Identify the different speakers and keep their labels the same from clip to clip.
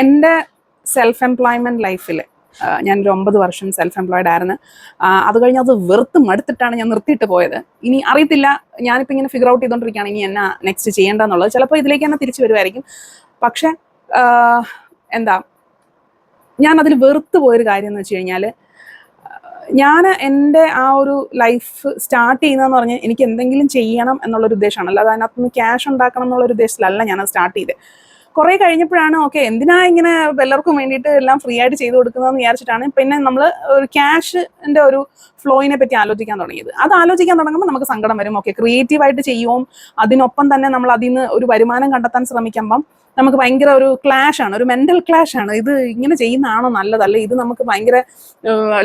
Speaker 1: എന്റെ self employment ലൈഫിൽ ഞാനൊരു ഒമ്പത് വർഷം സെൽഫ് എംപ്ലോയിഡ് ആയിരുന്നു അത് കഴിഞ്ഞ് അത് വെറുത്ത് മടുത്തിട്ടാണ് ഞാൻ നിർത്തിയിട്ട് പോയത്. ഇനി അറിയത്തില്ല ഞാനിപ്പോൾ ഇങ്ങനെ ഫിഗർ ഔട്ട് ചെയ്തുകൊണ്ടിരിക്കുകയാണ് ഇനി എന്നാ നെക്സ്റ്റ് ചെയ്യേണ്ടതെന്നുള്ളത്. ചിലപ്പോൾ ഇതിലേക്ക് തന്നെ തിരിച്ചു വരുമായിരിക്കും പക്ഷേ എന്താ ഞാൻ അതിൽ വെറുത്ത് പോയൊരു കാര്യം എന്ന് വെച്ച് കഴിഞ്ഞാൽ ഞാൻ എന്റെ ആ ഒരു ലൈഫ് സ്റ്റാർട്ട് ചെയ്യുന്നതെന്ന് പറഞ്ഞാൽ എനിക്ക് എന്തെങ്കിലും ചെയ്യണം എന്നുള്ളൊരു ഉദ്ദേശമാണ്. അല്ലാതെ അതിനകത്തുനിന്ന് ക്യാഷ് ഉണ്ടാക്കണം എന്നുള്ളൊരു ഉദ്ദേശത്തിലല്ല ഞാൻ സ്റ്റാർട്ട് ചെയ്തത് കുറേ കഴിഞ്ഞപ്പോഴാണ് ഓക്കെ എന്തിനാ ഇങ്ങനെ എല്ലാവർക്കും വേണ്ടിയിട്ട് എല്ലാം ഫ്രീ ആയിട്ട് ചെയ്തു കൊടുക്കുന്നതെന്ന് വിചാരിച്ചിട്ടാണ് പിന്നെ നമ്മൾ ഒരു ക്യാഷിന്റെ ഒരു ഫ്ലോയിനെ പറ്റി ആലോചിക്കാൻ തുടങ്ങിയത്. അത് ആലോചിക്കാൻ തുടങ്ങുമ്പോൾ നമുക്ക് സങ്കടം വരും. ഓക്കെ ക്രിയേറ്റീവായിട്ട് ചെയ്യുവും അതിനൊപ്പം തന്നെ നമ്മൾ അതിൽ നിന്ന് ഒരു വരുമാനം കണ്ടെത്താൻ ശ്രമിക്കുമ്പം നമുക്ക് ഭയങ്കര ഒരു ക്ലാഷ് ആണ് ഒരു മെന്റൽ ക്ലാഷ് ആണ്. ഇത് ഇങ്ങനെ ചെയ്യുന്നതാണോ നല്ലതല്ലേ ഇത് നമുക്ക് ഭയങ്കര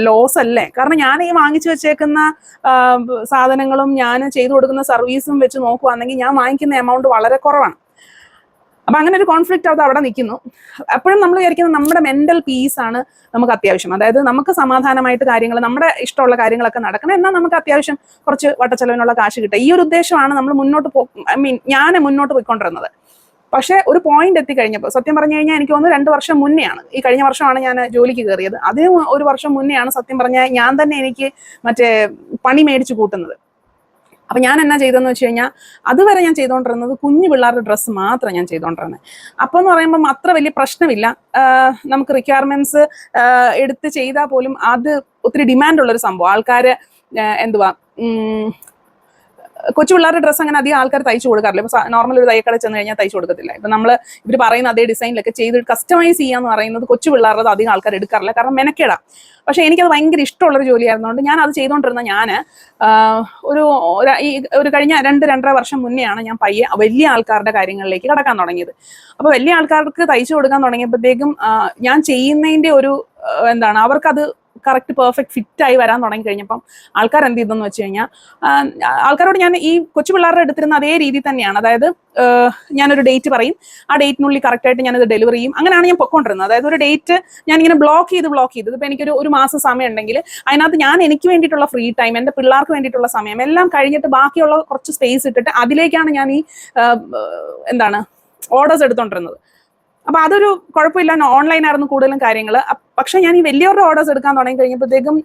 Speaker 1: ലോസ് അല്ലേ? കാരണം ഞാൻ ഈ വാങ്ങിച്ചു വെച്ചേക്കുന്ന സാധനങ്ങളും ഞാൻ ചെയ്തു കൊടുക്കുന്ന സർവീസും വെച്ച് നോക്കുവാണെങ്കിൽ ഞാൻ വാങ്ങിക്കുന്ന എമൗണ്ട് വളരെ കുറവാണ്. അപ്പൊ അങ്ങനെ ഒരു കോൺഫ്ലിക്റ്റ് അത് അവിടെ നിൽക്കുന്നു. അപ്പോഴും നമ്മൾ വിചാരിക്കുന്നത് നമ്മുടെ മെന്റൽ പീസ് ആണ് നമുക്ക് അത്യാവശ്യം. അതായത് നമുക്ക് സമാധാനമായിട്ട് കാര്യങ്ങൾ നമ്മുടെ ഇഷ്ടമുള്ള കാര്യങ്ങളൊക്കെ നടക്കണം. എന്നാൽ നമുക്ക് അത്യാവശ്യം കുറച്ച് വട്ടച്ചെലവിനുള്ള കാശ് കിട്ടുക ഈ ഒരു ഉദ്ദേശമാണ് നമ്മൾ മുന്നോട്ട് പോ ഐ മീൻ ഞാൻ മുന്നോട്ട് പോയിക്കൊണ്ടിരുന്നത്. പക്ഷേ ഒരു പോയിന്റ് എത്തിക്കഴിഞ്ഞപ്പോൾ സത്യം പറഞ്ഞു കഴിഞ്ഞാൽ എനിക്ക് തോന്നുന്നു രണ്ട് വർഷം മുന്നെയാണ്. ഈ കഴിഞ്ഞ വർഷമാണ് ഞാൻ ജോലിക്ക് കയറിയത്. അതിന് ഒരു വർഷം മുന്നെയാണ് സത്യം പറഞ്ഞാൽ ഞാൻ തന്നെ എനിക്ക് മറ്റേ പണി മേടിച്ച് കൂട്ടുന്നത്. അപ്പൊ ഞാൻ എന്നാ ചെയ്തതെന്ന് വെച്ച് കഴിഞ്ഞാൽ അതുവരെ ഞാൻ ചെയ്തുകൊണ്ടിരുന്നത് കുഞ്ഞു പിള്ളേരുടെ ഡ്രസ്സ് മാത്രം ഞാൻ ചെയ്തുകൊണ്ടിരുന്നത് അപ്പൊ എന്ന് പറയുമ്പോൾ അത്ര വലിയ പ്രശ്നമില്ല. നമുക്ക് റിക്വയർമെന്റ്സ് എടുത്ത് ചെയ്താൽ പോലും അത് ഒത്തിരി ഡിമാൻഡ് ഉള്ള ഒരു സംഭവം. ആൾക്കാര് എന്തുവാ കൊച്ചു പിള്ളേരുടെ ഡ്രസ്സ് അങ്ങനെ അധികം ആൾക്കാർ തയ്ച്ചു കൊടുക്കാറില്ല. ഇപ്പൊ നോർമൽ ഒരു തയ്യക്കട ചെന്ന് കഴിഞ്ഞാൽ തയ്ച്ചു കൊടുക്കത്തില്ല. ഇപ്പൊ നമ്മൾ ഇവർ പറയുന്ന അതേ ഡിസൈനിലൊക്കെ ചെയ്ത് കസ്റ്റമൈസ് ചെയ്യാന്ന് പറയുന്നത് കൊച്ചു പിള്ളേരുടെ അധികം ആൾക്കാർ എടുക്കാറില്ല. കാരണം മെനക്കേടാ. പക്ഷെ എനിക്കത് ഭയങ്കര ഇഷ്ടമുള്ളൊരു ജോലിയായിരുന്നുകൊണ്ട് ഞാൻ അത് ചെയ്തുകൊണ്ടിരുന്ന ഞാൻ ഒരു ഈ ഒരു കഴിഞ്ഞ രണ്ട് രണ്ടര വർഷം മുന്നെയാണ് ഞാൻ പയ്യെ വലിയ ആൾക്കാരുടെ കാര്യങ്ങളിലേക്ക് കടക്കാൻ തുടങ്ങിയത്. അപ്പൊ വലിയ ആൾക്കാർക്ക് തയ്ച്ചു കൊടുക്കാൻ തുടങ്ങിയപ്പോഴത്തേക്കും ഞാൻ ചെയ്യുന്നതിന്റെ ഒരു എന്താണ് അവർക്കത് കറക്റ്റ് പെർഫെക്റ്റ് ആയി വരാൻ തുടങ്ങി കഴിഞ്ഞപ്പം ആൾക്കാർ എന്ത് ചെയ്തെന്ന് വെച്ച് കഴിഞ്ഞാൽ ആൾക്കാരോട് ഞാൻ ഈ കൊച്ചു പിള്ളേരുടെ എടുത്തിരുന്ന അതേ രീതി തന്നെയാണ്. അതായത് ഞാനൊരു ഡേറ്റ് പറയും. ആ ഡേറ്റിനുള്ളിൽ കറക്റ്റായിട്ട് ഞാനത് ഡെലിവറി ചെയ്യും. അങ്ങനെയാണ് ഞാൻ പൊക്കോണ്ടിരുന്നത്. അതായത് ഒരു ഡേറ്റ് ഞാൻ ഇങ്ങനെ ബ്ലോക്ക് ചെയ്ത് ബ്ലോക്ക് ചെയ്ത്. ഇപ്പം എനിക്കൊരു ഒരു മാസം സമയം ഉണ്ടെങ്കിൽ അതിനകത്ത് ഞാൻ എനിക്ക് വേണ്ടിയിട്ടുള്ള ഫ്രീ ടൈം എന്റെ പിള്ളേർക്ക് വേണ്ടിയിട്ടുള്ള സമയം എല്ലാം കഴിഞ്ഞിട്ട് ബാക്കിയുള്ള കുറച്ച് സ്പേസ് ഇട്ടിട്ട് അതിലേക്കാണ് ഞാൻ ഈ എന്താണ് ഓർഡേഴ്സ് എടുത്തോണ്ടിരുന്നത്. അപ്പൊ അതൊരു കുഴപ്പമില്ല. ഓൺലൈൻ ആയിരുന്നു കൂടുതലും കാര്യങ്ങൾ പക്ഷെ ഞാൻ ഈ വലിയവരുടെ ഓർഡേഴ്സ് എടുക്കാൻ തുടങ്ങി കഴിഞ്ഞപ്പോഴത്തേക്കും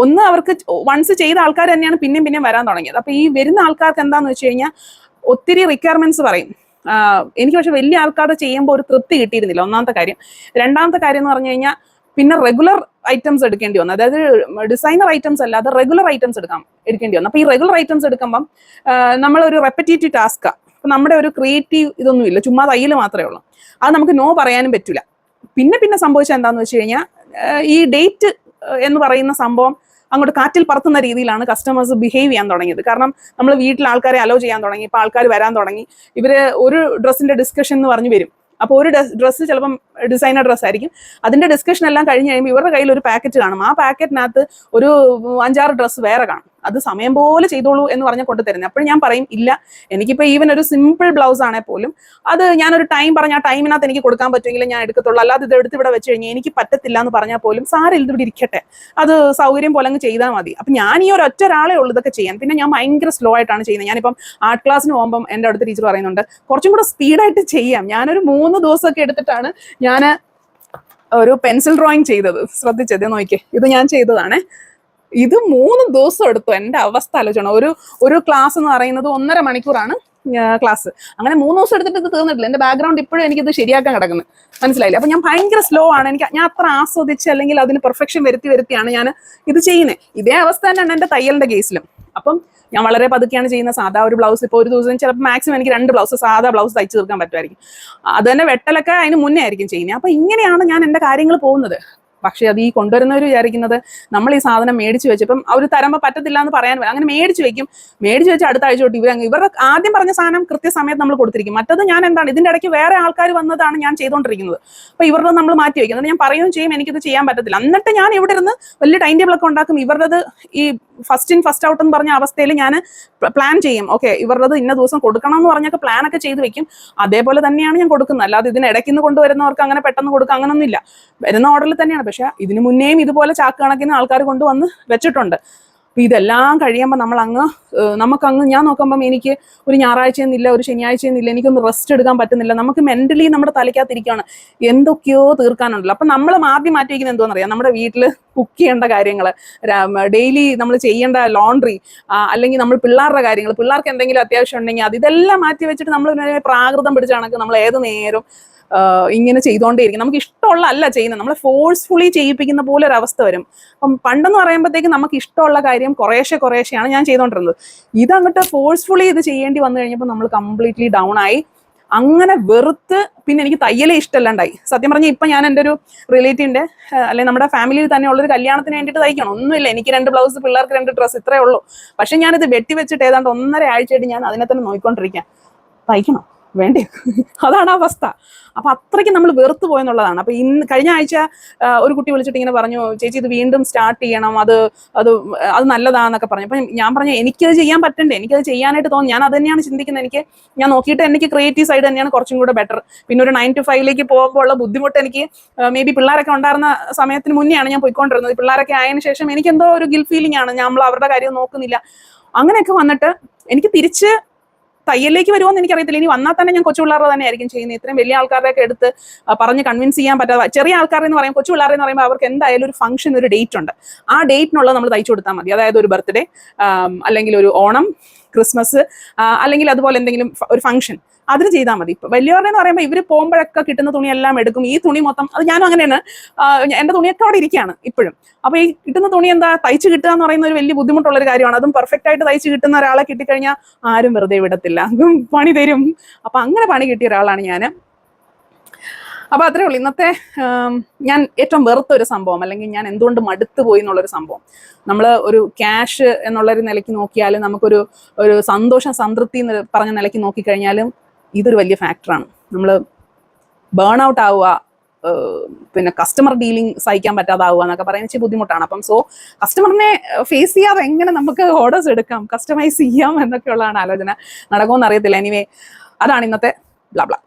Speaker 1: ഒന്ന് അവർക്ക് വൺസ് ചെയ്ത ആൾക്കാർ തന്നെയാണ് പിന്നെയും പിന്നെയും വരാൻ തുടങ്ങിയത്. അപ്പൊ ഈ വരുന്ന ആൾക്കാർക്ക് എന്താന്ന് വെച്ച് കഴിഞ്ഞാൽ ഒത്തിരി റിക്വയർമെന്റ്സ് പറയും. എനിക്ക് പക്ഷെ വലിയ ആൾക്കാർ ചെയ്യുമ്പോൾ ഒരു തൃപ്തി കിട്ടിയിരുന്നില്ല. ഒന്നാമത്തെ കാര്യം. രണ്ടാമത്തെ കാര്യം എന്ന് പറഞ്ഞു കഴിഞ്ഞാൽ പിന്നെ റെഗുലർ ഐറ്റംസ് എടുക്കേണ്ടി വന്നു. അതായത് ഡിസൈനർ ഐറ്റംസ് അല്ല അല്ലാതെ റെഗുലർ ഐറ്റംസ് എടുക്കാം എടുക്കേണ്ടി വന്നു. അപ്പൊ ഈ റെഗുലർ ഐറ്റംസ് എടുക്കുമ്പം നമ്മളൊരു റെപ്പറ്റേറ്റീവ് ടാസ്ക് അപ്പൊ നമ്മുടെ ഒരു ക്രിയേറ്റീവ് ഇതൊന്നും ഇല്ല ചുമ്മാ തയ്യൽ മാത്രമേ ഉള്ളൂ. അത് നമുക്ക് നോ പറയാനും പറ്റില്ല പിന്നെ പിന്നെ സംഭവിച്ചത് എന്താന്ന് വെച്ച് കഴിഞ്ഞാൽ ഈ ഡേറ്റ് എന്ന് പറയുന്ന സംഭവം അങ്ങോട്ട് കാറ്റിൽ പറത്തുന്ന രീതിയിലാണ് കസ്റ്റമേഴ്സ് ബിഹേവ് ചെയ്യാൻ തുടങ്ങിയത്. കാരണം നമ്മൾ വീട്ടിൽ ആൾക്കാരെ അലോ ചെയ്യാൻ തുടങ്ങി ഇപ്പൊ ആൾക്കാർ വരാൻ തുടങ്ങി. ഇവർ ഒരു ഡ്രസ്സിന്റെ ഡിസ്കഷൻ എന്ന് പറഞ്ഞു വരും. അപ്പോൾ ഒരു ഡ്രസ്സ് ചിലപ്പം ഡിസൈനർ ഡ്രസ്സ് ആയിരിക്കും. അതിന്റെ ഡിസ്കഷൻ എല്ലാം കഴിഞ്ഞ് കഴിയുമ്പോൾ ഇവരുടെ കയ്യിൽ ഒരു പാക്കറ്റ് കാണും. ആ പാക്കറ്റിനകത്ത് ഒരു അഞ്ചാറ് ഡ്രസ്സ് വേറെ കാണും. അത് സമയം പോലെ ചെയ്തോളൂ എന്ന് പറഞ്ഞ് കൊണ്ടു തരുന്നത് അപ്പോഴും ഞാൻ പറയും ഇല്ല എനിക്കിപ്പോൾ ഈവൻ ഒരു സിമ്പിൾ ബ്ലൗസ് ആണെങ്കിൽ പോലും അത് ഞാനൊരു ടൈം പറഞ്ഞ ആ ടൈമിനകത്ത് എനിക്ക് കൊടുക്കാൻ പറ്റുമെങ്കിൽ ഞാൻ എടുക്കത്തുള്ളൂ. അല്ലാതെ ഇത് എടുത്ത് ഇവിടെ വെച്ച് കഴിഞ്ഞാൽ എനിക്ക് പറ്റത്തില്ല എന്ന് പറഞ്ഞാൽ പോലും സാറിൽ ഇത് ഇവിടെ ഇരിക്കട്ടെ. അത് സൗകര്യം പോലെ അങ്ങ് ചെയ്താൽ മതി. അപ്പം ഞാൻ ഈ ഒരു ഒറ്റ ഒരാളെ ഉള്ളൂ ഇതൊക്കെ ചെയ്യാൻ. പിന്നെ ഞാൻ ഭയങ്കര സ്ലോ ആയിട്ടാണ് ചെയ്യുന്നത്. ഞാനിപ്പം ആർട്ട് ക്ലാസ്സിന് പോകുമ്പം എന്റെ അടുത്ത് ടീച്ചർ പറയുന്നുണ്ട് കുറച്ചും കൂടെ സ്പീഡായിട്ട് ചെയ്യാം. ഞാനൊരു മൂന്ന് ദിവസമൊക്കെ എടുത്തിട്ടാണ് ഞാൻ ഒരു പെൻസിൽ ഡ്രോയിങ് ചെയ്തത്. ശ്രദ്ധിച്ചത്? നോക്കിയേ ഇത് ഞാൻ ചെയ്തതാണ്. ഇത് മൂന്ന് ദിവസം എടുത്തു എന്റെ അവസ്ഥ ആലോചിക്കണം. ഒരു ഒരു ക്ലാസ് എന്ന് പറയുന്നത് ഒന്നര മണിക്കൂറാണ് ക്ലാസ് അങ്ങനെ മൂന്ന് ദിവസം എടുത്തിട്ട് ഇത് തീർന്നിട്ടില്ല. എന്റെ ബാക്ക്ഗ്രൗണ്ട് ഇപ്പോഴും എനിക്കിത് ശരിയാക്കാൻ കിടക്കുന്നത് മനസ്സിലായില്ല? അപ്പൊ ഞാൻ ഭയങ്കര സ്ലോ ആണ്. എനിക്ക് ഞാൻ അത്ര ആസ്വദിച്ച് അല്ലെങ്കിൽ അതിന് പെർഫെക്ഷൻ വരുത്തി വരുത്തിയാണ് ഞാൻ ഇത് ചെയ്യുന്നത് ഇതേ അവസ്ഥ തന്നെയാണ് എന്റെ തയ്യലിന്റെ കേസിലും അപ്പം ഞാൻ വളരെ പതുക്കെയാണ് ചെയ്യുന്ന സാധാ ഒരു ബ്ലൗസ് ഇപ്പോൾ ഒരു ദിവസം ചിലപ്പോൾ മാക്സിമം എനിക്ക് രണ്ട് ബ്ലൗസ് സാധാ ബ്ലൗസ് തയ്ച്ചു തീർക്കാൻ പറ്റുമായിരിക്കും. അത് തന്നെ വെട്ടലൊക്കെ അതിന് മുന്നേ ആയിരിക്കും ചെയ്യുന്നത്. അപ്പൊ ഇങ്ങനെയാണ് ഞാൻ എന്റെ കാര്യങ്ങൾ പോകുന്നത്. പക്ഷെ അത് ഈ കൊണ്ടുവരുന്നവർ വിചാരിക്കുന്നത് നമ്മൾ ഈ സാധനം മേടിച്ചു വെച്ചപ്പം അവർ തരുമ്പോൾ പറ്റത്തില്ല എന്ന് പറയാൻ. അങ്ങനെ മേടിച്ച് വെക്കും. മേടിച്ച് വെച്ച് അടുത്ത ആഴ്ച തൊട്ട് ഇവർ ഇവരുടെ ആദ്യം പറഞ്ഞ സാധനം കൃത്യസമയത്ത് നമ്മൾ കൊടുത്തിരിക്കും. മറ്റത് ഞാൻ എന്താണ്? ഇതിന്റെ ഇടയ്ക്ക് വേറെ ആൾക്കാർ വന്നതാണ് ഞാൻ ചെയ്തുകൊണ്ടിരിക്കുന്നത് അപ്പൊ ഇവരുടെ നമ്മൾ മാറ്റി വയ്ക്കും എന്നിട്ട് ഞാൻ പറയുകയും ചെയ്യും എനിക്കിത് ചെയ്യാൻ പറ്റത്തില്ല. എന്നിട്ട് ഞാൻ ഇവിടെ ഇരുന്ന് വലിയ ടൈം ടേബിളൊക്കെ ഉണ്ടാക്കും. ഇവരുടേത് ഈ ഫസ്റ്റ് ഇൻ ഫസ്റ്റ് ഔട്ട് എന്ന് പറഞ്ഞ അവസ്ഥയിൽ ഞാൻ പ്ലാൻ ചെയ്യും. ഓക്കെ ഇവരുടേത് ഇന്ന ദിവസം കൊടുക്കണം എന്ന് പറഞ്ഞൊക്കെ പ്ലാൻ ഒക്കെ ചെയ്ത് വെക്കും. അതേപോലെ തന്നെയാണ് ഞാൻ കൊടുക്കുന്നത്. അല്ലാതെ ഇതിന് ഇടയ്ക്ക് നിന്ന് കൊണ്ടുവരുന്നവർക്ക് അങ്ങനെ പെട്ടെന്ന് കൊടുക്കുക അങ്ങനൊന്നുമില്ല. വരുന്ന ഓർഡറിൽ തന്നെയാണ്. പക്ഷെ ഇതിന് മുന്നേയും ഇതുപോലെ ചാക്ക് കണക്കിന് ആൾക്കാർ കൊണ്ടുവന്ന് വെച്ചിട്ടുണ്ട്. അപ്പൊ ഇതെല്ലാം കഴിയുമ്പോൾ നമ്മൾ അങ്ങ് നമുക്ക് അങ്ങ് ഞാൻ നോക്കുമ്പം എനിക്ക് ഒരു ഞായറാഴ്ച എന്നില്ല ഒരു ശനിയാഴ്ച എന്നില്ല എനിക്കൊന്ന് റെസ്റ്റ് എടുക്കാൻ പറ്റുന്നില്ല. നമുക്ക് മെന്റലി നമ്മുടെ തലയ്ക്കകത്തിരിക്കുകയാണ്. എന്തൊക്കെയോ തീർക്കാനുണ്ടല്ലോ. അപ്പൊ നമ്മൾ മാറ്റി വയ്ക്കുന്നത് എന്തോന്ന് അറിയാം നമ്മുടെ വീട്ടിൽ കുക്ക് ചെയ്യേണ്ട കാര്യങ്ങൾ ഡെയിലി നമ്മൾ ചെയ്യേണ്ട ലോണ്ടറി അല്ലെങ്കിൽ നമ്മൾ പിള്ളേരുടെ കാര്യങ്ങൾ പിള്ളേർക്ക് എന്തെങ്കിലും അത്യാവശ്യം ഉണ്ടെങ്കിൽ അത് ഇതെല്ലാം മാറ്റി വെച്ചിട്ട് നമ്മൾ പ്രാകൃതം പിടിച്ച കണക്ക് നമ്മൾ ഏത് നേരം ഇങ്ങനെ ചെയ്തുകൊണ്ടേയിരിക്കും. നമുക്ക് ഇഷ്ടമുള്ള അല്ല ചെയ്യുന്നത്. നമ്മളെ ഫോഴ്സ്ഫുള്ളി ചെയ്യിപ്പിക്കുന്ന പോലെ ഒരു അവസ്ഥ വരും. അപ്പം പണ്ടെന്ന് പറയുമ്പോഴത്തേക്ക് നമുക്ക് ഇഷ്ടമുള്ള കാര്യം കുറേശ്ശെ കുറേശ്ശെയാണ് ഞാൻ ചെയ്തുകൊണ്ടിരുന്നത്. ഇതങ്ങോട്ട് ഫോഴ്സ്ഫുള്ളി ഇത് ചെയ്യേണ്ടി വന്നു കഴിഞ്ഞപ്പോൾ നമ്മൾ കംപ്ലീറ്റ്ലി ഡൗൺ ആയി. അങ്ങനെ വെറുത്ത് പിന്നെ എനിക്ക് തയ്യലേ ഇഷ്ടമല്ലാണ്ടായി. സത്യം പറഞ്ഞാൽ ഇപ്പം ഞാൻ എന്റെ ഒരു റിലേറ്റീവിന്റെ അല്ലെങ്കിൽ നമ്മുടെ ഫാമിലിയിൽ തന്നെ ഉള്ളൊരു കല്യാണത്തിന് വേണ്ടിയിട്ട് തയ്ക്കണം. ഒന്നുമില്ല. എനിക്ക് രണ്ട് ബ്ലൗസ് പിള്ളേർക്ക് രണ്ട് ഡ്രസ്സ് ഇത്രയേ ഉള്ളൂ. പക്ഷെ ഞാനിത് വെട്ടി വെച്ചിട്ട് ഏതാണ്ട് ഒന്നര ആഴ്ചയായിട്ട് ഞാൻ അതിനെ തന്നെ നോക്കിക്കൊണ്ടിരിക്കാം. തയ്ക്കണം? വേണ്ടേ. അതാണ് അവസ്ഥ. അപ്പൊ അത്രയ്ക്ക് നമ്മൾ വെറുത്ത് പോയെന്നുള്ളതാണ്. അപ്പൊ ഇന്ന് കഴിഞ്ഞ ആഴ്ച ഒരു കുട്ടി വിളിച്ചിട്ട് ഇങ്ങനെ പറഞ്ഞു ചേച്ചി ഇത് വീണ്ടും സ്റ്റാർട്ട് ചെയ്യണം. അത് അത് അത് നല്ലതാന്നൊക്കെ പറഞ്ഞു. അപ്പൊ ഞാൻ പറഞ്ഞു എനിക്കത് ചെയ്യാൻ പറ്റണ്ടേ. എനിക്കത് ചെയ്യാനായിട്ട് തോന്നുന്നു. ഞാൻ അത് തന്നെയാണ് ചിന്തിക്കുന്നത്. എനിക്ക് ഞാൻ നോക്കിയിട്ട് എനിക്ക് ക്രിയേറ്റീവ് സൈഡ് തന്നെയാണ് കുറച്ചും കൂടെ ബെറ്റർ. പിന്നെ ഒരു നയൻ ടു ഫൈവിലേക്ക് പോകുമ്പോൾ ഉള്ള ബുദ്ധിമുട്ട് എനിക്ക് മേ ബി പിള്ളേരൊക്കെ ഉണ്ടായിരുന്ന സമയത്തിന് മുന്നെയാണ് ഞാൻ പോയിക്കൊണ്ടിരുന്നത്. പിള്ളേരൊക്കെ ആയതിനു ശേഷം എനിക്ക് എന്തോ ഒരു ഗിൽ ഫീലിംഗ് ആണ്. നമ്മൾ അവരുടെ കാര്യം നോക്കുന്നില്ല. അങ്ങനെയൊക്കെ വന്നിട്ട് എനിക്ക് തിരിച്ച് തയ്യലിലേക്ക് വരുമോന്ന് എനിക്കറിയത്തില്ല. ഇനി വന്നാൽ തന്നെ ഞാൻ കൊച്ചു പിള്ളേരുടെ തന്നെ ആയിരിക്കും ചെയ്യുന്നത്. ഇത്രയും വലിയ ആൾക്കാരെയൊക്കെ എടുത്ത് പറഞ്ഞ് കൺവിൻസ് ചെയ്യാൻ പറ്റാതെ ചെറിയ ആൾക്കാരെന്ന് പറയുമ്പോൾ കൊച്ചു പിള്ളേർ എന്ന് പറയുമ്പോൾ അവർക്ക് എന്തായാലും ഒരു ഫംഗ്ഷൻ ഒരു ഡേറ്റ് ഉണ്ട്. ആ ഡേറ്റിനുള്ള നമ്മൾ തയ്ച്ചു കൊടുത്താൽ മതി. അതായത് ഒരു ബർത്ത്ഡേ അല്ലെങ്കിൽ ഒരു ഓണം ക്രിസ്മസ് അല്ലെങ്കിൽ അതുപോലെ എന്തെങ്കിലും ഒരു ഫംഗ്ഷൻ അതിന് ചെയ്താൽ മതി. ഇപ്പൊ വലിയവരുടെ എന്ന് പറയുമ്പോൾ ഇവർ പോകുമ്പോഴൊക്കെ കിട്ടുന്ന തുണിയെല്ലാം എടുക്കും. ഈ തുണി മൊത്തം അത് ഞാനും അങ്ങനെയാണ്. എന്റെ തുണിയൊക്കെ അവിടെ ഇരിക്കുകയാണ് ഇപ്പോഴും. അപ്പൊ ഈ കിട്ടുന്ന തുണി എന്താ തയ്ച്ച് കിട്ടുക എന്ന് പറയുന്ന ഒരു വലിയ ബുദ്ധിമുട്ടുള്ള ഒരു കാര്യമാണ്. അതും പെർഫെക്റ്റ് ആയിട്ട് തയ്ച്ച് കിട്ടുന്ന ഒരാളെ കിട്ടിക്കഴിഞ്ഞാൽ ആരും വെറുതെ വിടത്തില്ല. പണി തരും. അപ്പൊ അങ്ങനെ പണി കിട്ടിയ ഒരാളാണ് ഞാൻ അപ്പൊ അത്രേ ഉള്ളൂ. ഇന്നത്തെ ഞാൻ ഏറ്റവും വെറുത്ത ഒരു സംഭവം അല്ലെങ്കിൽ ഞാൻ എന്തുകൊണ്ട് മടുത്തു പോയി എന്നുള്ളൊരു സംഭവം. നമ്മൾ ഒരു ക്യാഷ് എന്നുള്ളൊരു നിലയ്ക്ക് നോക്കിയാലും നമുക്കൊരു ഒരു സന്തോഷം സംതൃപ്തി എന്ന് പറഞ്ഞ നിലയ്ക്ക് നോക്കിക്കഴിഞ്ഞാലും ഇതൊരു വലിയ ഫാക്ടറാണ് നമ്മൾ ബേൺ ഔട്ട് ആവുക പിന്നെ കസ്റ്റമർ ഡീലിംഗ് സഹിക്കാൻ പറ്റാതാവുക എന്നൊക്കെ പറയുന്നത് ഇച്ചിരി ബുദ്ധിമുട്ടാണ്. അപ്പം സോ കസ്റ്റമറിനെ ഫേസ് ചെയ്യാതെ എങ്ങനെ നമുക്ക് ഓർഡേഴ്സ് എടുക്കാം കസ്റ്റമൈസ് ചെയ്യാം എന്നൊക്കെയുള്ളതാണ് ആലോചന. നടക്കുമെന്ന് അറിയത്തില്ല. എനിവേ അതാണ് ഇന്നത്തെ ബ്ലാ ബ്ലാ